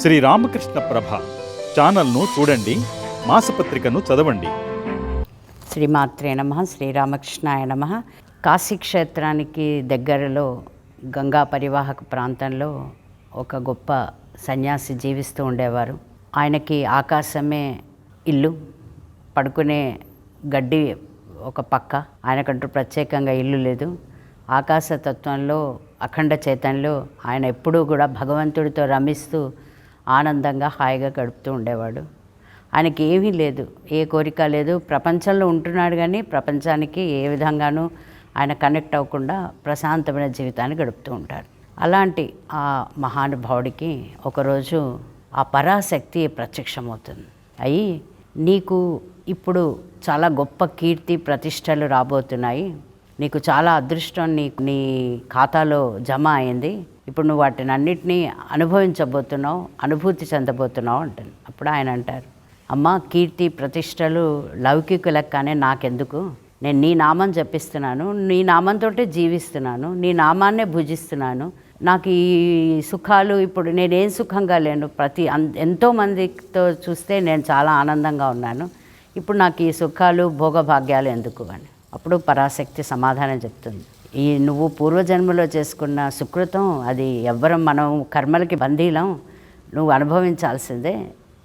శ్రీ రామకృష్ణ ప్రభ ఛానల్ను చూడండి మాసపత్రికను చదవండి. శ్రీమాత్రే నమ శ్రీరామకృష్ణాయ నమ. కాశీక్షేత్రానికి దగ్గరలో గంగా పరివాహక ప్రాంతంలో ఒక గొప్ప సన్యాసి జీవిస్తూ ఉండేవారు. ఆయనకి ఆకాశమే ఇల్లు పడుకునే గడ్డి ఒక పక్క. ఆయనకంటూ ప్రత్యేకంగా ఇల్లు లేదు. ఆకాశ తత్వంలో అఖండ చైతన్యంలో ఆయన ఎప్పుడూ కూడా భగవంతుడితో రమిస్తూ ఆనందంగా హాయిగా గడుపుతూ ఉండేవాడు. ఆయనకి ఏమీ లేదు ఏ కోరిక లేదు. ప్రపంచంలో ఉంటున్నాడు కానీ ప్రపంచానికి ఏ విధంగానూ ఆయన కనెక్ట్ అవ్వకుండా ప్రశాంతమైన జీవితాన్ని గడుపుతూ ఉంటాడు. అలాంటి ఆ మహానుభావుడికి ఒకరోజు ఆ పరాశక్తి ప్రత్యక్షమవుతుంది. అయి నీకు ఇప్పుడు చాలా గొప్ప కీర్తి ప్రతిష్టలు రాబోతున్నాయి. నీకు చాలా అదృష్టం నీ నీ ఖాతాలో జమ అయింది. ఇప్పుడు నువ్వు వాటిని అన్నిటినీ అనుభవించబోతున్నావు అనుభూతి చెందబోతున్నావు అంటాను అప్పుడు ఆయన అంటారు అమ్మ కీర్తి ప్రతిష్టలు లౌకికులకు కానీ నాకెందుకు? నేను నీ నామం జపిస్తున్నాను నీ నామంతో జీవిస్తున్నాను నీ నామాన్నే భుజిస్తున్నాను. నాకు ఈ సుఖాలు ఇప్పుడు నేనేం సుఖంగా లేను. ప్రతి అన్- ఎంతోమందితో చూస్తే నేను చాలా ఆనందంగా ఉన్నాను. ఇప్పుడు నాకు ఈ సుఖాలు భోగభాగ్యాలు ఎందుకు? అని. అప్పుడు పరాశక్తి సమాధానం చెప్తుంది. ఈ నువ్వు పూర్వజన్మలో చేసుకున్న సుకృతం అది ఎవ్వరం మనం కర్మలకి బందీలం నువ్వు అనుభవించాల్సిందే.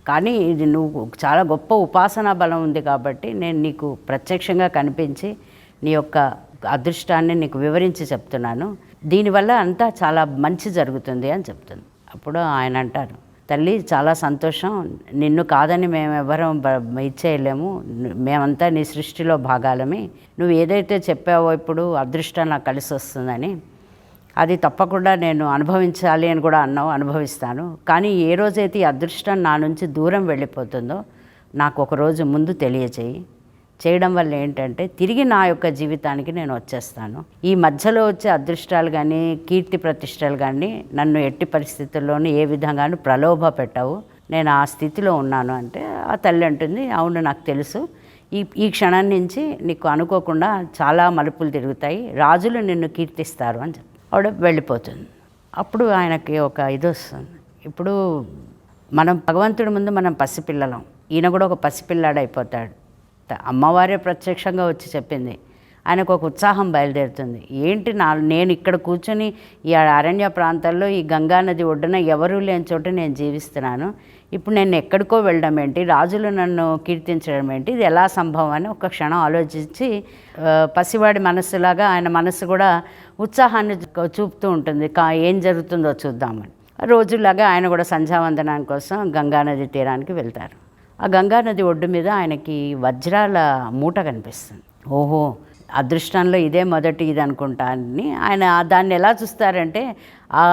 కానీ ఇది నువ్వు చాలా గొప్ప ఉపాసనా బలం ఉంది కాబట్టి నేను నీకు ప్రత్యక్షంగా కనిపించి నీ యొక్క అదృష్టాన్ని నీకు వివరించి చెప్తున్నాను. దీనివల్ల అంతా చాలా మంచి జరుగుతుంది అని చెప్తుంది. అప్పుడు ఆయన అంటారు. తల్లి చాలా సంతోషం. నిన్ను కాదని మేము ఎవరం ఇచ్చేయలేము. మేమంతా నీ సృష్టిలో భాగాలమే. నువ్వు ఏదైతే చెప్పావో ఇప్పుడు అదృష్టం నాకు కలిసి వస్తుందని. అది తప్పకుండా నేను అనుభవించాలి అని కూడా అన్నావు అనుభవిస్తాను. కానీ ఏ రోజైతే ఈ అదృష్టం నా నుంచి దూరం వెళ్ళిపోతుందో నాకు ఒక రోజు ముందు తెలియచేయి. చేయడం వల్ల ఏంటంటే తిరిగి నా యొక్క జీవితానికి నేను వచ్చేస్తాను. ఈ మధ్యలో వచ్చే అదృష్టాలు కానీ కీర్తి ప్రతిష్టలు కానీ నన్ను ఎట్టి పరిస్థితుల్లోనూ ఏ విధంగానూ ప్రలోభ పెట్టవు. నేను ఆ స్థితిలో ఉన్నాను అంటే ఆ తల్లి అంటుంది అవును నాకు తెలుసు. ఈ ఈ క్షణం నుంచి నీకు అనుకోకుండా చాలా మలుపులు తిరుగుతాయి. రాజులు నిన్ను కీర్తిస్తారు అని చెప్పి ఆవిడ వెళ్ళిపోతుంది. అప్పుడు ఆయనకి ఒక ఇది వస్తుంది. ఇప్పుడు మనం భగవంతుడి ముందు మనం పసిపిల్లలం. ఈయన కూడా ఒక పసిపిల్లాడైపోతాడు. అమ్మవారే ప్రత్యక్షంగా వచ్చి చెప్పింది. ఆయనకు ఒక ఉత్సాహం బయలుదేరుతుంది. ఏంటి నా నేను ఇక్కడ కూర్చొని ఈ అరణ్య ప్రాంతాల్లో ఈ గంగా నది ఒడ్డున ఎవరూ లేని చోట నేను జీవిస్తున్నాను. ఇప్పుడు నేను ఎక్కడికో వెళ్ళడం ఏంటి? రాజులు నన్ను కీర్తించడం ఏంటి? ఇది ఎలా సంభవం అని ఒక క్షణం ఆలోచించి పసివాడి మనస్సులాగా ఆయన మనస్సు కూడా ఉత్సాహాన్ని చూపుతూ ఉంటుంది. కా ఏం జరుగుతుందో చూద్దామని. రోజులాగా ఆయన కూడా సంధ్యావందనం కోసం గంగానది తీరానికి వెళ్తారు. ఆ గంగానది ఒడ్డు మీద ఆయనకి వజ్రాల మూట కనిపిస్తుంది. ఓహో అదృష్టంలో ఇదే మొదటి ఇది అనుకుంటా అని ఆయన దాన్ని ఎలా చూస్తారంటే ఆ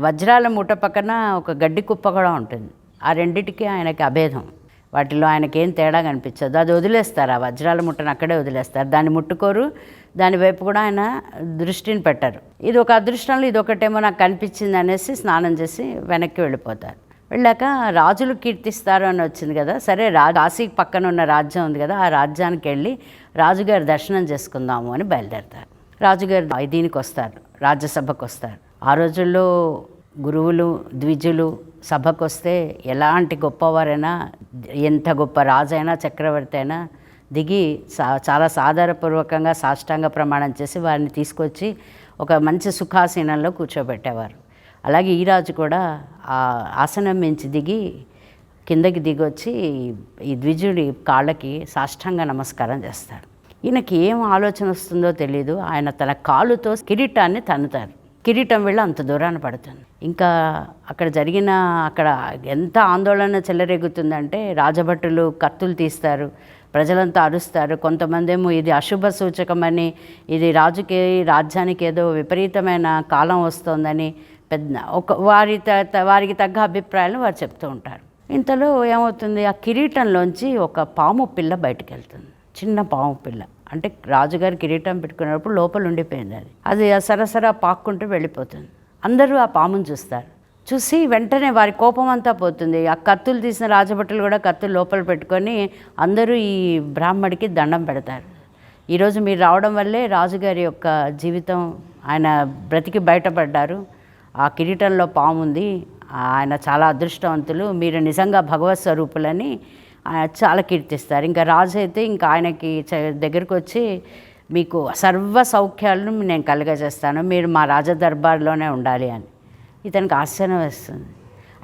వజ్రాల మూట పక్కన ఒక గడ్డి కుప్ప కూడా ఉంటుంది. ఆ రెండిటికి ఆయనకి అభేదం. వాటిలో ఆయనకేం తేడా కనిపించదు. అది వదిలేస్తారు. ఆ వజ్రాల ముట్టను అక్కడే వదిలేస్తారు. దాన్ని ముట్టుకోరు. దాని వైపు కూడా ఆయన దృష్టిని పెట్టరు. ఇది ఒక అదృష్టంలో ఇది ఒకటేమో నాకు కనిపించింది అనేసి స్నానం చేసి వెనక్కి వెళ్ళిపోతారు. వెళ్ళాక రాజులు కీర్తిస్తారు అని వచ్చింది కదా. సరే రా కాశీ పక్కన ఉన్న రాజ్యం ఉంది కదా ఆ రాజ్యానికి వెళ్ళి రాజుగారి దర్శనం చేసుకుందాము అని బయలుదేరతారు. రాజుగారు దీనికి వస్తారు రాజ్యసభకు వస్తారు. ఆ రోజుల్లో గురువులు ద్విజులు సభకు వస్తే ఎలాంటి గొప్పవారైనా ఎంత గొప్ప రాజైనా చక్రవర్తి అయినా దిగి సా చాలా సాధారణపూర్వకంగా సాష్టాంగ ప్రమాణం చేసి వారిని తీసుకొచ్చి ఒక మంచి సుఖాసీనంలో కూర్చోబెట్టేవారు. అలాగే ఈ రాజు కూడా ఆసనం మించి దిగి కిందకి దిగొచ్చి ఈ ద్విజుడి కాళ్ళకి సాష్టాంగ నమస్కారం చేస్తాడు. ఈయనకి ఏం ఆలోచన వస్తుందో తెలియదు ఆయన తన కాలుతో కిరీటాన్ని తన్నుతారు. కిరీటం వెళ్ళి అంత దూరాన పడుతుంది. ఇంకా అక్కడ జరిగిన అక్కడ ఎంత ఆందోళన చెలరేగుతుందంటే రాజభటులు కత్తులు తీస్తారు ప్రజలంతా అరుస్తారు. కొంతమంది ఏమో ఇది అశుభ సూచకమని ఇది రాజుకి రాజ్యానికి ఏదో విపరీతమైన కాలం వస్తోందని పెద్ద ఒక వారి త- వారికి తగ్గ అభిప్రాయాలను వారు చెప్తూ ఉంటారు. ఇంతలో ఏమవుతుంది? ఆ కిరీటంలోంచి ఒక పాము పిల్ల బయటకు వెళ్తుంది చిన్న పాము పిల్ల. అంటే రాజుగారి కిరీటం పెట్టుకున్నప్పుడు లోపల ఉండిపోయింది అది. అది సరసరా పాక్కుంటూ వెళ్ళిపోతుంది. అందరూ ఆ పామును చూస్తారు. చూసి వెంటనే వారి కోపం అంతా పోతుంది. ఆ కత్తులు తీసిన రాజభటులు కూడా కత్తులు లోపల పెట్టుకొని అందరూ ఈ బ్రాహ్మడికి దండం పెడతారు. ఈరోజు మీరు రావడం వల్లే రాజుగారి యొక్క జీవితం ఆయన బ్రతికి బయటపడ్డారు. ఆ కిరీటంలో పాము ఉంది ఆయన చాలా అదృష్టవంతులు. మీరు నిజంగా భగవత్ స్వరూపులని చాలా కీర్తిస్తారు. ఇంకా రాజు అయితే ఇంకా ఆయనకి చ- దగ్గరకు వచ్చి మీకు సర్వ సౌఖ్యాలను నేను కలుగజేస్తాను. మీరు మా రాజ దర్బార్లోనే ఉండాలి అని. ఇతనికి ఆశ్చర్యం వేస్తుంది.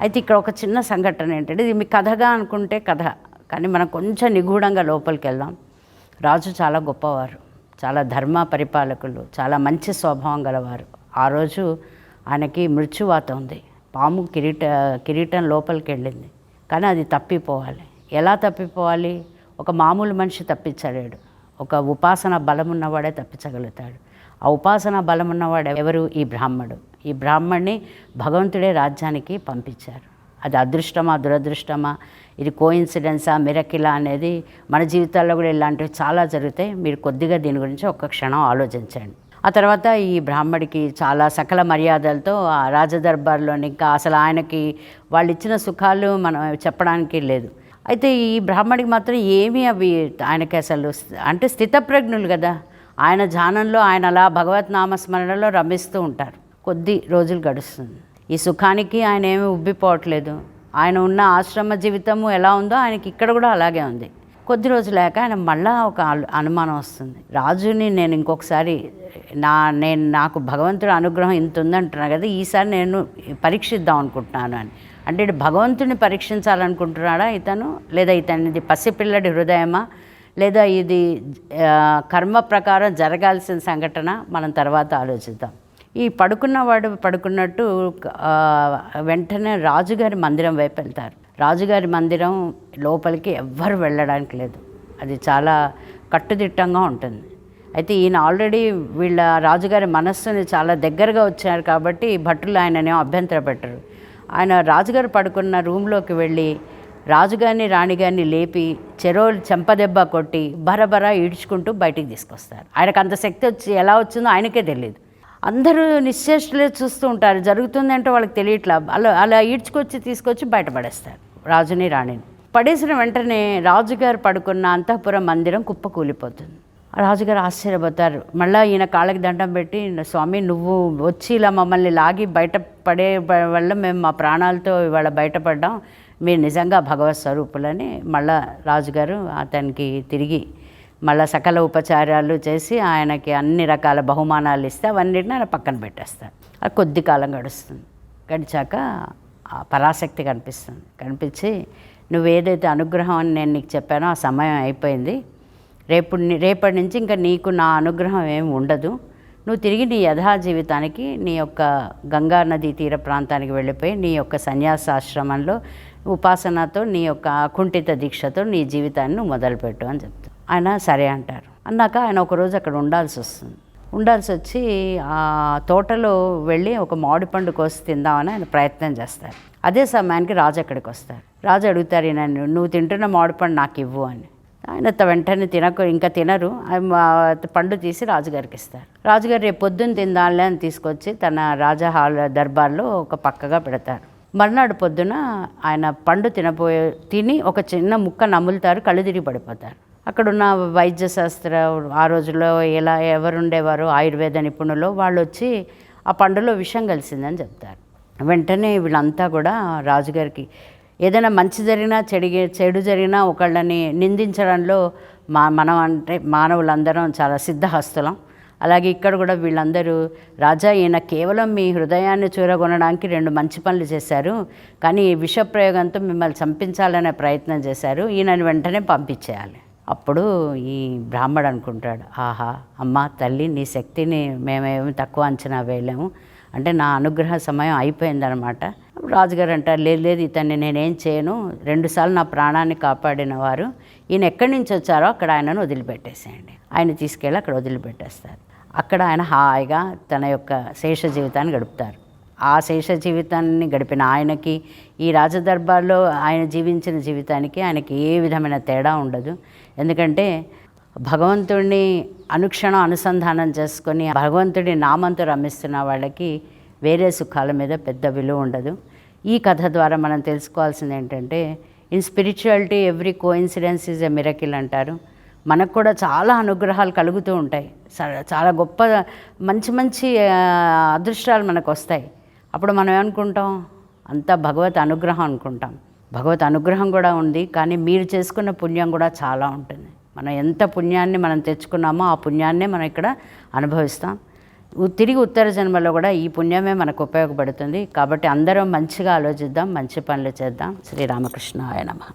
అయితే ఇక్కడ ఒక చిన్న సంఘటన ఏంటంటే ఇది మీ కథగా అనుకుంటే కథ కానీ మనం కొంచెం నిగూఢంగా లోపలికి వెళ్దాం. రాజు చాలా గొప్పవారు. చాలా ధర్మ పరిపాలకులు చాలా మంచి స్వభావం గలవారు. ఆ రోజు ఆయనకి మృత్యువాత ఉంది. పాము కిరీట కిరీటం లోపలికి వెళ్ళింది. కానీ అది తప్పిపోవాలి. ఎలా తప్పిపోవాలి? ఒక మామూలు మనిషి తప్పించలేడు. ఒక ఉపాసన బలం ఉన్నవాడే తప్పించగలుగుతాడు. ఆ ఉపాసన బలం ఉన్నవాడు ఎవరు? ఈ బ్రాహ్మడు. ఈ బ్రాహ్మణ్ణి భగవంతుడే రాజ్యానికి పంపించారు. అది అదృష్టమా దురదృష్టమా? ఇది కోయిన్సిడెన్సా మిరకిలా అనేది మన జీవితాల్లో కూడా ఇలాంటివి చాలా జరుగుతాయి. మీరు కొద్దిగా దీని గురించి ఒక్క క్షణం ఆలోచించండి. ఆ తర్వాత ఈ బ్రాహ్మడికి చాలా సకల మర్యాదలతో ఆ రాజదర్బార్లోని ఇంకా అసలు ఆయనకి వాళ్ళు ఇచ్చిన సుఖాలు మనం చెప్పడానికి లేదు. అయితే ఈ బ్రాహ్మడికి మాత్రం ఏమీ అవి ఆయనకి అసలు అంటే స్థితప్రజ్ఞులు కదా. ఆయన ధ్యానంలో ఆయన అలా భగవత్ నామస్మరణలో రమిస్తూ ఉంటారు. కొద్ది రోజులు గడుస్తుంది. ఈ సుఖానికి ఆయన ఏమీ ఉబ్బిపోవట్లేదు. ఆయన ఉన్న ఆశ్రమ జీవితము ఎలా ఉందో ఆయనకి ఇక్కడ కూడా అలాగే ఉంది. కొద్ది రోజులేక ఆయన మళ్ళా ఒక అనుమానం వస్తుంది. రాజుని నేను ఇంకొకసారి నా నేను నాకు భగవంతుడి అనుగ్రహం ఇంత ఉందంటున్నా కదా ఈసారి నేను పరీక్షిద్దాం అనుకుంటున్నాను అని. అంటే ఇటు భగవంతుని పరీక్షించాలనుకుంటున్నాడా ఇతను? లేదా ఇతనిది పసిపిల్లడి హృదయమా? లేదా ఇది కర్మ ప్రకారం జరగాల్సిన సంఘటన? మనం తర్వాత ఆలోచిద్దాం. ఈ పడుకున్నవాడు పడుకున్నట్టు వెంటనే రాజుగారి మందిరం వైపు వెళ్తారు. రాజుగారి మందిరం లోపలికి ఎవ్వరు వెళ్ళడానికి లేదు. అది చాలా కట్టుదిట్టంగా ఉంటుంది. అయితే ఈయన ఆల్రెడీ వీళ్ళ రాజుగారి మనస్సుని చాలా దగ్గరగా వచ్చారు కాబట్టి భటులు ఆయననే అభ్యంతర పెట్టరు ఆయన రాజుగారు పడుకున్న రూమ్లోకి వెళ్ళి రాజుగారిని రాణిగారిని లేపి చెరోలు చెంపదెబ్బ కొట్టి బరబరా ఈడ్చుకుంటూ బయటికి తీసుకొస్తారు. ఆయనకు అంత శక్తి వచ్చి ఎలా వచ్చిందో ఆయనకే తెలియదు అందరూ నిశ్చేష్టలే చూస్తూ ఉంటారు. జరుగుతుందంటే వాళ్ళకి తెలియట్లా. అలా అలా ఈడ్చుకొచ్చి తీసుకొచ్చి బయటపడేస్తారు. రాజుని రాణిని. పడేసిన వెంటనే రాజుగారు పడుకున్న అంతఃపురం మందిరం కుప్పకూలిపోతుంది. రాజుగారు ఆశ్చర్యపోతారు. మళ్ళీ ఈయన కాళ్ళకి దండం పెట్టి స్వామి నువ్వు వచ్చి ఇలా మమ్మల్ని లాగి బయట పడే వల్ల మేము మా ప్రాణాలతో ఇవాళ బయటపడ్డాం. మీరు నిజంగా భగవత్ స్వరూపులని. మళ్ళా రాజుగారు అతనికి తిరిగి మళ్ళా సకల ఉపచారాలు చేసి ఆయనకి అన్ని రకాల బహుమానాలు ఇస్తే అవన్నిటిని ఆయన పక్కన పెట్టేస్తారు. కొద్ది కాలం గడుస్తుంది. గడిచాక పరాశక్తి కనిపిస్తుంది. కనిపించి నువ్వు ఏదైతే అనుగ్రహం అని నేను నీకు చెప్పానో ఆ సమయం అయిపోయింది. రేపు రేపటి నుంచి ఇంకా నీకు నా అనుగ్రహం ఏమి ఉండదు. నువ్వు తిరిగి నీ యథా జీవితానికి నీ యొక్క గంగా నదీ తీర ప్రాంతానికి వెళ్ళిపోయి నీ యొక్క సన్యాసాశ్రమంలో ఉపాసనతో నీ యొక్క అకుంఠిత దీక్షతో నీ జీవితాన్ని నువ్వు మొదలుపెట్టు అని చెప్తాను ఆయన సరే అంటారు. అన్నాక ఆయన ఒకరోజు అక్కడ ఉండాల్సి వస్తుంది. ఉండాల్సి వచ్చి ఆ తోటలో వెళ్ళి ఒక మామిడి పండు కోసి తిందామని ఆయన ప్రయత్నం చేస్తారు. అదే సమయానికి రాజు అక్కడికి వస్తారు. రాజు అడుగుతారు నన్ను నువ్వు తింటున్న మామిడి పండు నాకు ఇవ్వు అని. ఆయన త- వెంటనే తినకు ఇంకా తినరు. మా- పండు తీసి రాజుగారికి ఇస్తారు. రాజుగారు రేపు పొద్దున్న తిందాలే అని తీసుకొచ్చి తన రాజా హాల్ దర్బార్లో ఒక పక్కగా పెడతారు. మర్నాడు పొద్దున ఆయన పండు తినబోయే తిని ఒక చిన్న ముక్క నములుతారు కళ్ళు తిరిగి పడిపోతారు. అక్కడున్న వైద్య శాస్త్ర ఆ రోజుల్లో ఎలా ఎవరు ఉండేవారు ఆయుర్వేద నిపుణులు వాళ్ళు వచ్చి ఆ పండులో విషం కలిసిందని చెప్తారు. వెంటనే వీళ్ళంతా కూడా రాజుగారికి ఏదైనా మంచి జరిగినా చెడి చెడు జరిగినా ఒకళ్ళని నిందించడంలో మా మనం అంటే మానవులందరం చాలా సిద్ధహస్తులం. అలాగే ఇక్కడ కూడా వీళ్ళందరూ రాజా ఈయన కేవలం మీ హృదయాన్ని చూరగొనడానికి రెండు మంచి పనులు చేశారు కానీ ఈ విష ప్రయోగంతో మిమ్మల్ని చంపించాలనే ప్రయత్నం చేశారు ఈయనని వెంటనే పంపించేయాలి. అప్పుడు ఈ బ్రాహ్మడు అనుకుంటాడు ఆహా అమ్మ తల్లి నీ శక్తిని మేమేమి తక్కువ అంచనా వేయలేము. అంటే నా అనుగ్రహ సమయం అయిపోయిందనమాట. రాజుగారు అంటారు లేదు లేదు ఇతన్ని నేనేం చేయను. రెండుసార్లు నా ప్రాణాన్ని కాపాడిన వారు ఈయన ఎక్కడి నుంచి వచ్చారో అక్కడ ఆయనను వదిలిపెట్టేసేయండి. ఆయన తీసుకెళ్ళి అక్కడ వదిలిపెట్టేస్తారు. అక్కడ ఆయన హాయిగా తన యొక్క శేష జీవితాన్ని గడుపుతారు. ఆ శేష జీవితాన్ని గడిపిన ఆయనకి ఈ రాజదర్బార్లో ఆయన జీవించిన జీవితానికి ఆయనకి ఏ విధమైన తేడా ఉండదు. ఎందుకంటే భగవంతుడిని అనుక్షణం అనుసంధానం చేసుకొని భగవంతుడి నామంతో రమిస్తున్న వాళ్ళకి వేరే సుఖాల మీద పెద్ద విలువ ఉండదు. ఈ కథ ద్వారా మనం తెలుసుకోవాల్సింది ఏంటంటే in spirituality every coincidence is a miracle అంటారు. మనకు కూడా చాలా అనుగ్రహాలు కలుగుతూ ఉంటాయి. చాలా గొప్ప మంచి మంచి అదృష్టాలు మనకు వస్తాయి. అప్పుడు మనం ఏమనుకుంటాం? అంతా భగవత్ అనుగ్రహం అనుకుంటాం. భగవత్ అనుగ్రహం కూడా ఉంది కానీ మీరు చేసుకున్న పుణ్యం కూడా చాలా ఉంటుంది. మనం ఎంత పుణ్యాన్ని మనం తెచ్చుకున్నామో ఆ పుణ్యాన్నే మనం ఇక్కడ అనుభవిస్తాం. తిరిగి ఉత్తర జన్మలో కూడా ఈ పుణ్యమే మనకు ఉపయోగపడుతుంది. కాబట్టి అందరం మంచిగా ఆలోచిద్దాం మంచి పనులు చేద్దాం. శ్రీరామకృష్ణ ఆయన నమః.